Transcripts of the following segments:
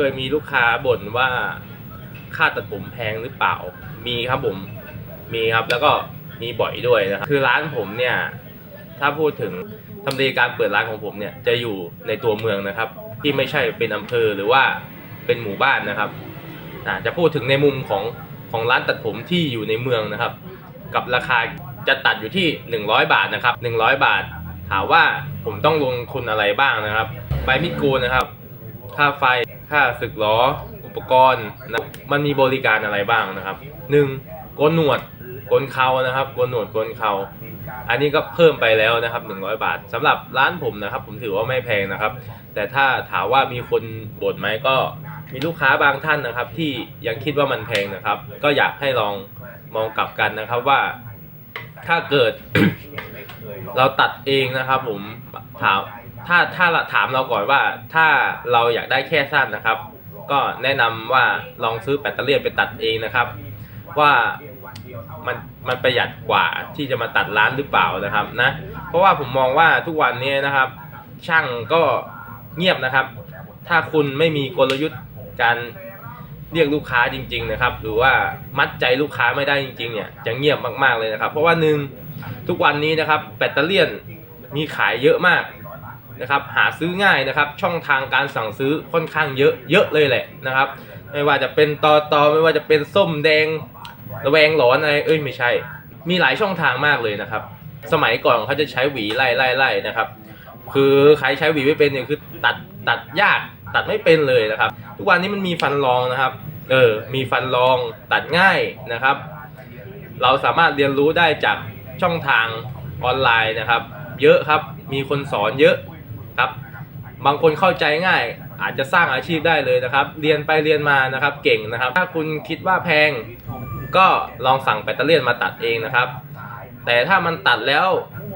เคยมีลูกค้าบ่นว่าค่าตัดผมแพงหรือเปล่า มีครับผม มีครับแล้วก็มีบ่อยด้วยนะครับ คือร้านผมเนี่ย ถ้าพูดถึงทำเลการเปิดร้านของผมเนี่ย จะอยู่ในตัวเมืองนะครับ ที่ไม่ใช่เป็นอำเภอหรือว่าเป็นหมู่บ้านนะครับจะพูดถึงในมุมของของร้านตัดผมที่อยู่ในเมืองนะครับ กับราคาจะตัดอยู่ที่ 100 บาทนะครับ 100 บาท ถามว่าผมต้องลงทุนอะไรบ้างนะครับ ใบมีดโกนนะครับ ค่าไฟ ค่าสึกล้ออุปกรณ์นะมันมีบริการอะไรบ้างนะครับหนึ่งโกนหนวดโกนเขานะครับโกนหนวดโกนเขาอันนี้ก็เพิ่มไปแล้วนะครับ 100 บาทสำหรับร้านผมนะครับ ผมถือว่าไม่แพงนะครับ แต่ถ้าถามว่ามีคนบ่นไหมก็มีลูกค้าบางท่านนะครับ ที่ยังคิดว่ามันแพงนะครับ ก็อยากให้ลองมองกลับกันนะครับว่าถ้าเกิด เราตัดเองนะครับ ผมถาม ถ้าถ้าถามเราก่อนว่าถ้าเราอยากได้แค่สั้นนะครับ ก็แนะนำว่าลองซื้อแบตเตอรี่ไปตัดเองนะครับ ว่ามันมันประหยัดกว่าที่จะมาตัดร้านหรือเปล่านะครับนะเพราะว่าผมมองว่าทุกวันนี้นะครับ ช่างก็เงียบนะครับ ถ้าคุณไม่มีกลยุทธ์การเรียกลูกค้าจริง ๆนะครับ หรือว่ามัดใจลูกค้าไม่ได้จริง ๆ เนี่ยจะเงียบมากๆเลยนะครับ เพราะว่าหนึ่งทุกวันนี้นะครับ แบตเตอรี่มีขายเยอะมาก นะครับหาซื้อง่ายนะครับ ช่องทางการสั่งซื้อค่อนข้างเยอะเยอะเลยแหละนะครับ ไม่ว่าจะเป็นตอตอไม่ว่าจะเป็นส้มแดงระแวงหลอนอะไรเอ้ยไม่ใช่ มีหลายช่องทางมากเลยนะครับ สมัยก่อนเขาจะใช้หวีไล่ไล่ไล่นะครับ คือใครใช้หวีไม่เป็นเนี่ยคือตัดตัดยากตัดไม่เป็นเลยนะครับ ทุกวันนี้มันมีฟันรองนะครับ เออมีฟันรองตัดง่ายนะครับ เราสามารถเรียนรู้ได้จากช่องทางออนไลน์นะครับ เยอะครับมีคนสอนเยอะ บางคนเข้าใจง่าย อาจจะสร้างอาชีพได้เลยนะครับ เรียนไปเรียนมานะครับ เก่งนะครับ ถ้าคุณคิดว่าแพง ก็ลองสั่งแบตเตอรี่ยนมาตัดเองนะครับ แต่ถ้ามันตัดแล้ว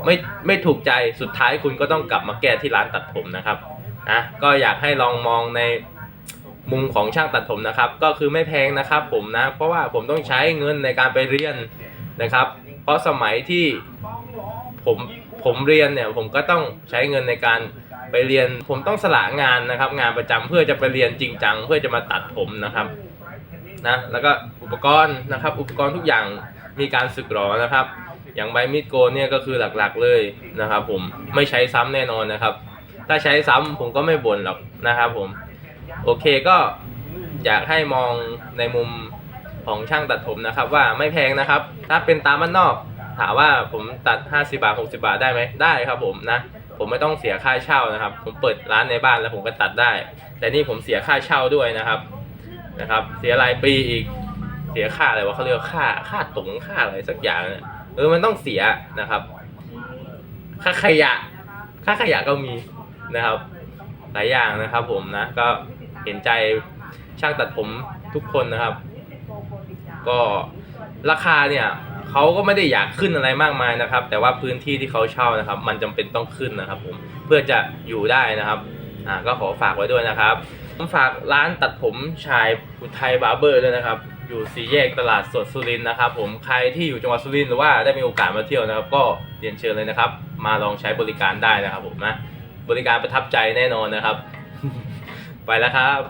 ไม่ไม่ถูกใจสุดท้ายคุณก็ต้องกลับมาแก้ที่ร้านตัดผมนะครับนะก็อยากให้ลองมองในมุมของช่างตัดผมนะครับ ก็คือไม่แพงนะครับผมนะ เพราะว่าผมต้องใช้เงินในการไปเรียนนะครับ เพราะสมัยที่ผมผมเรียนเนี่ยผมก็ต้องใช้เงินในการ ไปเรียนผมต้องสละงานนะครับ งานประจำเพื่อจะไปเรียนจริงจัง เพื่อจะมาตัดผมนะครับนะแล้วก็อุปกรณ์นะครับ อุปกรณ์ทุกอย่างมีการสึกหรอนะครับ อย่างใบมีดโกนเนี่ยก็คือหลักๆเลยนะครับ ผมไม่ใช้ซ้ำแน่นอนนะครับ ถ้าใช้ซ้ำผมก็ไม่บ่นหรอกนะครับ ผมโอเคก็อยากให้มองในมุมของช่างตัดผมนะครับ ว่าไม่แพงนะครับ ถ้าเป็นตามบ้านนอก ถามว่าผมตัด 50 บาท 60 บาทได้ไหมได้ครับผมนะ ผมไม่ต้องเสียค่าเช่านะครับ ผมเปิดร้านในบ้านแล้วผมก็ตัดได้ แต่นี่ผมเสียค่าเช่าด้วยนะครับนะครับ เสียรายปีอีกเสียค่าอะไรวะเขาเรียกว่าค่าค่าตงค่าอะไรสักอย่างเนี่ยเออมันต้องเสียนะครับ ค่าขยะ ค่าขยะก็มีนะครับ หลายอย่างนะครับ ผมนะก็เห็นใจช่างตัดผมทุกคนนะครับ ก็ราคาเนี่ย เขาก็ไม่ได้อยากขึ้นอะไรมากมายนะครับ แต่ว่าพื้นที่ที่เขาเช่านะครับ มันจำเป็นต้องขึ้นนะครับ ผมเพื่อจะอยู่ได้นะครับอ่าก็ขอฝากไว้ด้วยนะครับผมฝากร้านตัดผมชายอุทัยบาร์เบอร์ด้วยนะครับ อยู่สี่แยกตลาดสดสุรินทร์นะครับ ผมใครที่อยู่จังหวัดสุรินทร์หรือว่าได้มีโอกาสมาเที่ยวนะครับ ก็เรียนเชิญเลยนะครับ มาลองใช้บริการได้นะครับ ผมนะบริการประทับใจแน่นอนนะครับ ไปแล้วครับ